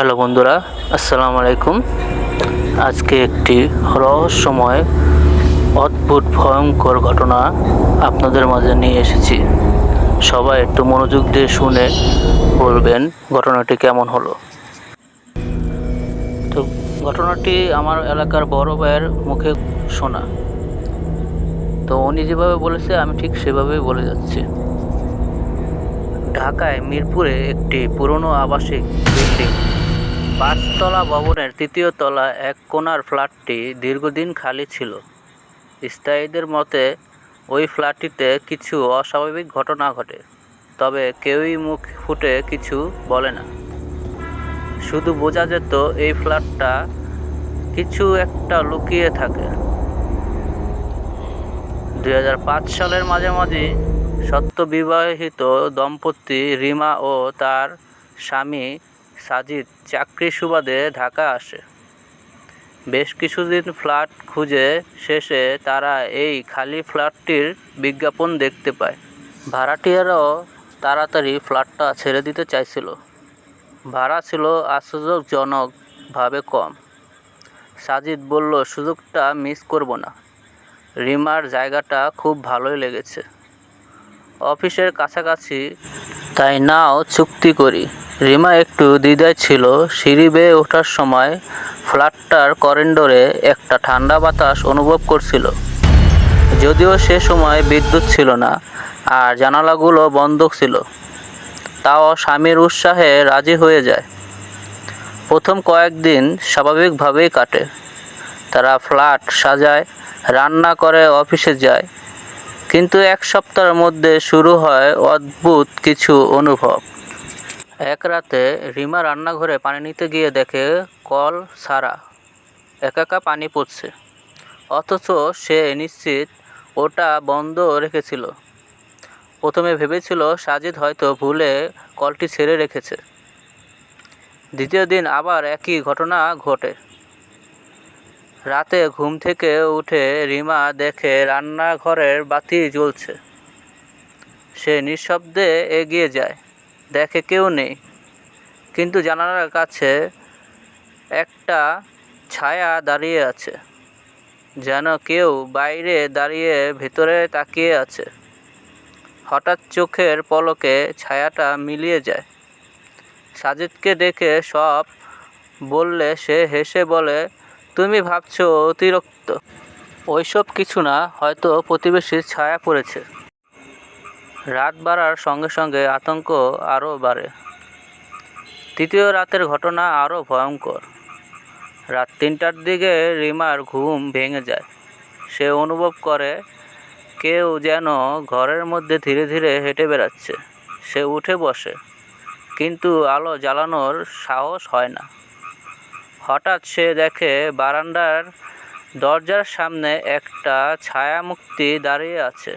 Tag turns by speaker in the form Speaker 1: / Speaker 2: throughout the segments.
Speaker 1: Hello বন্ধুরা, আসসালামু আলাইকুম। আজকে একটি রহস্যময়, অদ্ভুত, ভয়ঙ্কর ঘটনা আপনাদের মাঝে নিয়ে এসেছি। সবাই একটু মনোযোগ দিয়ে শুনে বলবেন ঘটনাটি কেমন হলো। তো ঘটনাটি আমার এলাকার বড় ভাইয়ের মুখে শোনা। তো উনি যেভাবে বলেছে, আমি ঠিক সেভাবেই বলে যাচ্ছি। ঢাকায় মিরপুরে একটি পুরনো আবাসিক বিল্ডিং পাঁচতলা ভবনের তৃতীয় তলা এক কোণার ফ্ল্যাটটি দীর্ঘদিন খালি ছিল। স্থায়ীদের মতে, ওই ফ্ল্যাটটিতে কিছু অস্বাভাবিক ঘটনা ঘটে, তবে কেউই মুখ ফুটে কিছু বলে না। শুধু বোঝা যেত, এই ফ্ল্যাটটা কিছু একটা লুকিয়ে থাকে। দুই হাজার পাঁচ সালের মাঝামাঝি সত্য বিবাহিত দম্পতি রিমা ও তার স্বামী সাজিদ চাকরি সুবাদে ঢাকা আসে। বেশ কিছুদিন ফ্ল্যাট খুঁজে শেষে তারা এই খালি ফ্ল্যাটটির বিজ্ঞাপন দেখতে পায়। ভাড়াটিয়ারাও তাড়াতাড়ি ফ্ল্যাটটা ছেড়ে দিতে চাইছিল। ভাড়া ছিল আশ্চর্যজনকভাবে কম। সাজিদ বলল, সুযোগটা মিস করব না। রিমার জায়গাটা খুব ভালোই লেগেছে। অফিসের কাছাকাছি, তাই নাও চুক্তি করি। রিমা একটু দ্বিধায় ছিল। সিঁড়ি বেয়ে ওঠার সময় ফ্ল্যাটটার করিডোরে একটা ঠান্ডা বাতাস অনুভব করছিল। যদিও সে সময় বিদ্যুৎ ছিল না, আর জানালাগুলো বন্ধ ছিল। তাও স্বামীর উৎসাহে রাজি হয়ে যায়। প্রথম কয়েকদিন স্বাভাবিকভাবেই কাটে। তারা ফ্ল্যাট সাজায়, রান্না করে, অফিসে যায়। কিন্তু এক সপ্তাহের মধ্যে শুরু হয় অদ্ভুত কিছু অনুভব। এক রাতে রিমা রান্নাঘরে পানি নিতে গিয়ে দেখে, কল সারা একা একা পানি পড়ছে অথচ সে নিশ্চিত ওটা বন্ধ রেখেছিল। প্রথমে ভেবেছিল সাজিদ হয়তো ভুলে কলটি ছেড়ে রেখেছে। দ্বিতীয় দিন আবার একই ঘটনা ঘটে। রাতে ঘুম থেকে উঠে রিমা দেখে রান্নাঘরের বাতি জ্বলছে। সে নিঃশব্দে এগিয়ে যায়। দেখে কেউ নেই। কিন্তু জানালার কাছে একটা ছায়া দাঁড়িয়ে আছে, যেন কেউ বাইরে দাঁড়িয়ে ভেতরে তাকিয়ে আছে। হঠাৎ চোখের পলকে ছায়াটা মিলিয়ে যায়। সাজিদকে দেখে সব বললে সে হেসে বলে, তুমি ভাবছ অতিরিক্ত। ওইসব কিছু না, হয়তো প্রতিবেশীর ছায়া পড়েছে। রাত বাড়ার সঙ্গে সঙ্গে আতঙ্ক আরও বাড়ে। তৃতীয় রাতের ঘটনা আরও ভয়ঙ্কর। রাত তিনটার দিকে রিমার ঘুম ভেঙে যায়। সে অনুভব করে কেউ যেন ঘরের মধ্যে ধীরে ধীরে হেঁটে বেড়াচ্ছে। সে উঠে বসে, কিন্তু আলো জ্বালানোর সাহস হয় না। হঠাৎ সে দেখে বারান্দার দরজার সামনে একটা ছায়ামুক্তি দাঁড়িয়ে আছে।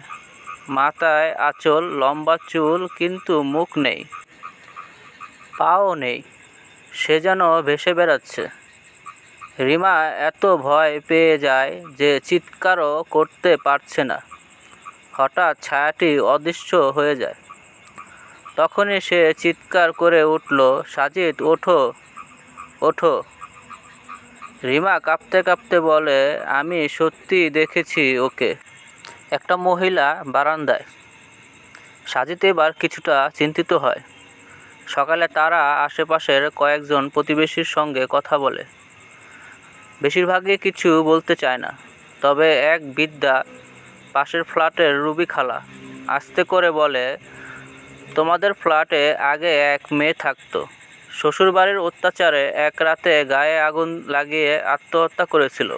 Speaker 1: মাথায় আঁচল, লম্বা চুল, কিন্তু মুখ নেই, পাও নেই। সে যেন ভেসে বেড়াচ্ছে। রিমা এত ভয় পেয়ে যায় যে চিৎকারও করতে পারছে না। হঠাৎ ছায়াটি অদৃশ্য হয়ে যায়। তখনই সে চিৎকার করে উঠল, সাজিদ, ওঠো ওঠো। রিমা কাঁপতে কাঁপতে বলে, আমি সত্যি দেখেছি ওকে। একটা মহিলা বারান্দায়। সাজিদ এবার কিছুটা চিন্তিত হয়। সকালে তারা আশেপাশের কয়েকজন প্রতিবেশীর সঙ্গে কথা বলে। বেশিরভাগই কিছু বলতে চায় না, তবে এক বিদ্যা পাশের ফ্ল্যাটের রুবি খালা আস্তে করে বলে, তোমাদের ফ্ল্যাটে আগে এক মেয়ে থাকতো। শ্বশুরবাড়ির অত্যাচারে এক রাতে গায়ে আগুন লাগিয়ে আত্মহত্যা করেছিল।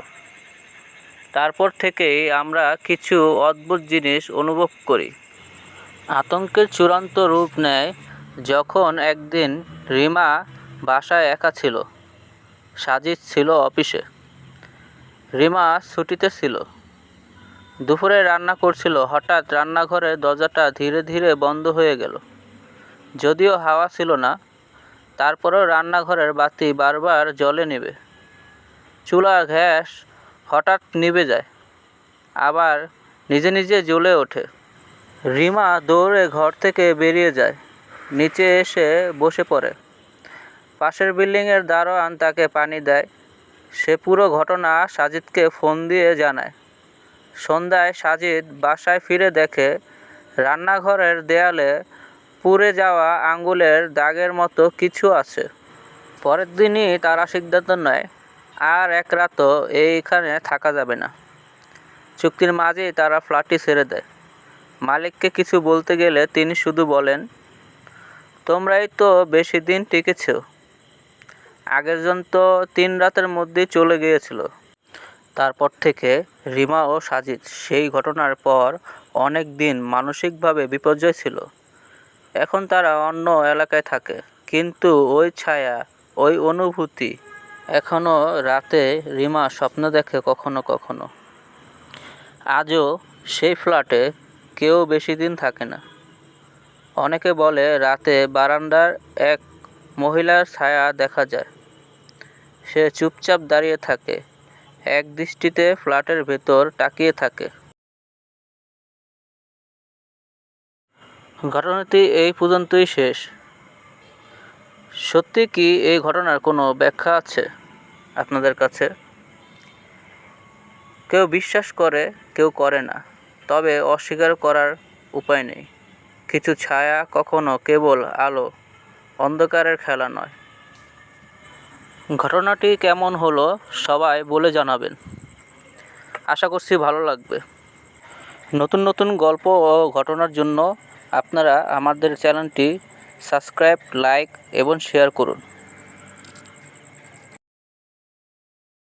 Speaker 1: তারপর থেকেই আমরা কিছু অদ্ভুত জিনিস অনুভব করি। আতঙ্কের চূড়ান্ত রূপ নেয় যখন একদিন রিমা বাসায় একা ছিল, সাজিদ ছিল অফিসে। রিমা ছুটিতে ছিল। দুপুরে রান্না করছিল, হঠাৎ রান্নাঘরের দরজাটা ধীরে ধীরে বন্ধ হয়ে গেল। যদিও হাওয়া ছিল না, তারপরেও রান্নাঘরের বাতি বারবার জলে নেবে। চুলার গ্যাস হঠাৎ নিভে যায়, আবার নিজে নিজে জ্বলে ওঠে। রিমা দৌড়ে ঘর থেকে বেরিয়ে যায়, নিচে এসে বসে পড়ে। পাশের বিল্ডিংয়ের দারোয়ান তাকে পানি দেয়। সে পুরো ঘটনা সাজিদকে ফোন দিয়ে জানায়। সন্ধ্যায় সাজিদ বাসায় ফিরে দেখে রান্নাঘরের দেয়ালে পুড়ে যাওয়া আঙ্গুলের দাগের মতো কিছু আছে। পরের দিনই তারা সিদ্ধান্ত নেয় আর এক রাতও এইখানে থাকা যাবে না। চুক্তির মাঝেই তারা ফ্ল্যাটটি ছেড়ে দেয়। মালিককে কিছু বলতে গেলে তিনি শুধু বলেন, তোমরাই তো বেশি দিন টিকেছ। আগের জন তো তিন রাতের মধ্যেই চলে গিয়েছিল। তারপর থেকে রিমা ও সাজিদ সেই ঘটনার পর অনেক দিন মানসিকভাবে বিপর্যয় ছিল। এখন তারা অন্য এলাকায় থাকে, কিন্তু ওই ছায়া, ওই অনুভূতি এখনও রাতে রিমা স্বপ্ন দেখে কখনো কখনো। আজও সেই ফ্ল্যাটে কেউ বেশি দিন থাকে না। অনেকে বলে রাতে বারান্দার এক মহিলার ছায়া দেখা যায়। সে চুপচাপ দাঁড়িয়ে থাকে, এক দৃষ্টিতে ফ্ল্যাটের ভেতর তাকিয়ে থাকে। ঘটনাটি এই পর্যন্তই শেষ। সত্যি কি এই ঘটনার কোনো ব্যাখ্যা আছে আপনাদের কাছে? কেউ বিশ্বাস করে, কেউ করে না, তবে অস্বীকার করার উপায় নেই। কিছু ছায়া কখনো কেবল আলো, অন্ধকারের খেলা নয়। ঘটনাটি কেমন হলো সবাই বলে জানাবেন। আশা করছি ভালো লাগবে। নতুন নতুন গল্প ও ঘটনার জন্য আপনারা আমাদের চ্যানেলটি সাবস্ক্রাইব লাইক এবং শেয়ার করুন।